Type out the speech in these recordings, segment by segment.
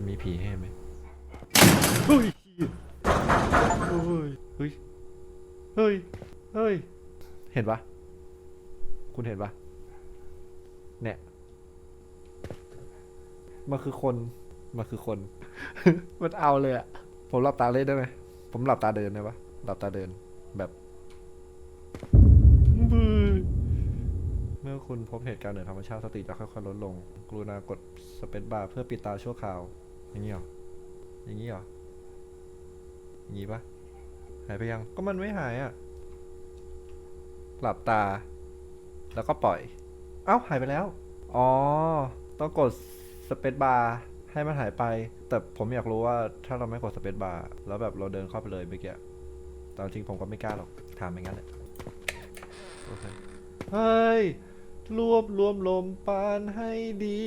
จะมีผีให้ไหมเฮ้ยเฮ้ยเฮ้ย เฮ้ย เฮ้ย เห็นปะคุณเห็นปะเนี่ย มันคือคน มันคือคน มันเอาเลยอะผมหลับตาเล่นได้ไหม ผมหลับตาเดินได้ปะหลับตาเดินแบบบึ้ยเมื่อคุณพบเหตุการณ์เหนือธรรมชาติสติจะค่อยๆลดลง กรุณากดสเปซบาร์เพื่อปิดตาชั่วคราว อย่างนี้เหรอ อย่างนี้เหรอ อย่างนี้ปะหายไปยัง ก็มันไม่หายอะหลับตา แล้วก็ปล่อย เอ้า หายไปแล้ว อ๋อ ต้องกดสเปซบาร์ให้มันหายไป แต่ผมอยากรู้ว่าถ้าเราไม่กดสเปซบาร์แล้วแบบเราเดินเข้าไปเลยเมื่อกี้แตอนจริงผมก็ไม่กล้าหรอก ถามอย่างนั้นแหละโอเคเฮ้ย รวบรวมลมปานให้ดี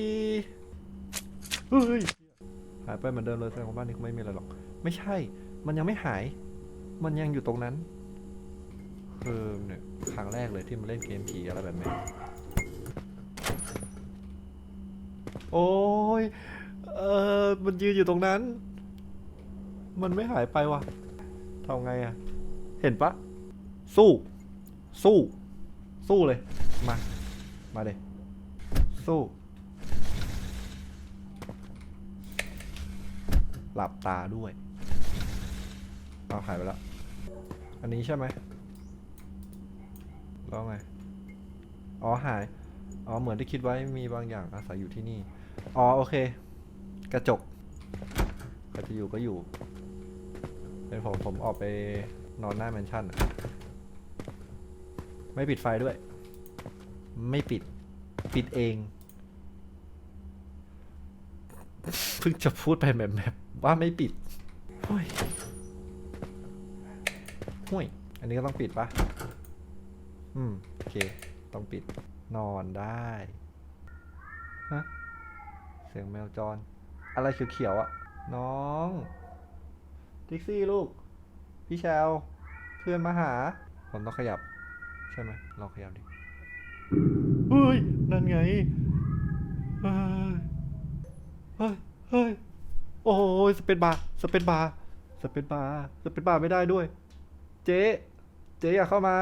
เฮ้ยหายไปเหมือนเดิมเลยแสดงว่าบ้านนี้คงไม่มีอะไรหรอก ไม่ใช่ มันยังไม่หาย มันยังอยู่ตรงนั้นคือเนี่ยครั้งแรกเลยที่มาเล่นเกมผีอะไรแบบนี้ โอ้ย เออมันยืนอยู่ตรงนั้น มันไม่หายไปวะทำไงอะเห็นปะ สู้ สู้ สู้เลย มา มาเลยสู้ หลับตาด้วยเอาหายไปแล้ว อันนี้ใช่ไหมแล้วไง อ๋อหาย อ๋อเหมือนที่คิดไว้มีบางอย่างอาศัยอยู่ที่นี่ อ๋อโอเค กระจกใครจะอยู่ก็อยู่ เป็นผมผมออกไปนอนหน้าแมนชั่น ไม่ปิดไฟด้วย ไม่ปิด ปิดเอง เพิ่งจะพูดไปแบบแบบ ว่าไม่ปิดห้ยห้ยอันนี้ก็ต้องปิดปะอืม โอเค ต้องปิด นอนได้ ฮะ เสียงแมวจร อะไรเขียวๆอะน้องทิกซี่ลูก พี่แชวเพื่อนมาหา ผมต้องขยับ ใช่ไหมลองขยับดิเฮ้ย นั่นไงเฮ้ย เฮ้ย ยโอ้ยสเปนบาร์สเปนบาร์สเปนบาร์สเปนบาร์ไม่ได้ด้วย เจ๊ เจ๊อยากเข้ามา